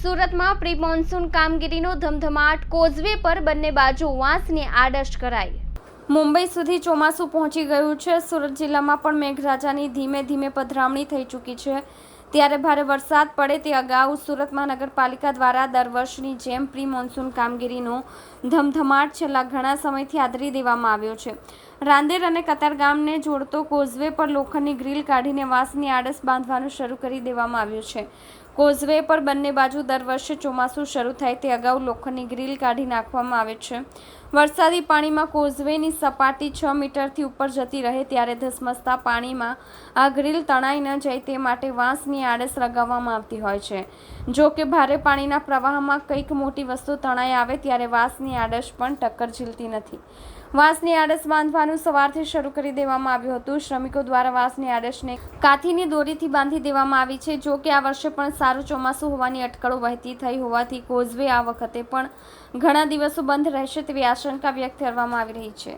સુરતમાં pre monsoon કામગીરીનો ધમધમાટ કોઝવે પર બંને બાજુ વાંસની આડશ કરાઈ. મુંબઈ સુધી ચોમાસું પહોંચી ગયું છે. સુરત જિલ્લામાં પણ મેઘરાજાની ધીમે ધીમે પધરામણી થઈ ચૂકી છે. ત્યારે ભારે વરસાદ પડે તે અગાઉ સુરત મહાનગરપાલિકા દ્વારા દર વર્ષની જેમ પ્રી મોન્સૂન કામગીરીનો ધમધમાટ છેલ્લા ઘણા સમયથી આદરી દેવામાં આવ્યો છે. રાંદેર અને કતારગામને જોડતો કોઝવે પર લોખંડની ગ્રીલ કાઢીને વાંસની આડસ બાંધવાનું શરૂ કરી દેવામાં આવ્યું છે. કોઝવે પર બંને બાજુ દર વર્ષે ચોમાસું શરૂ થાય તે અગાઉ લોખંડની ગ્રીલ કાઢી નાખવામાં આવે છે. વરસાદી પાણીમાં કોઝવેની સપાટી છ મીટરથી ઉપર જતી રહે ત્યારે ધસમસતા પાણીમાં આ ગ્રીલ તણાઈ ન જાય તે માટે વાંસની આડસ લગાવવામાં આવતી હોય છે. જો કે ભારે પાણીના પ્રવાહમાં કંઈક મોટી વસ્તુ તણાઈ આવે ત્યારે વાંસની આડસ પણ ટક્કર ઝીલતી નથી. વાંસની આડસ બાંધવાનું સવારથી શરૂ કરી દેવામાં આવ્યું હતું. શ્રમિકો દ્વારા વાસની આડશને કાથીની દોરીથી બાંધી દેવામાં આવી છે. જો કે આ વર્ષે પણ સારું ચોમાસું હોવાની અટકળો વહેતી થઈ હોવાથી કોઝવે આ વખતે પણ ઘણા દિવસો બંધ રહેશે તેવી આશંકા વ્યક્ત કરવામાં આવી રહી છે.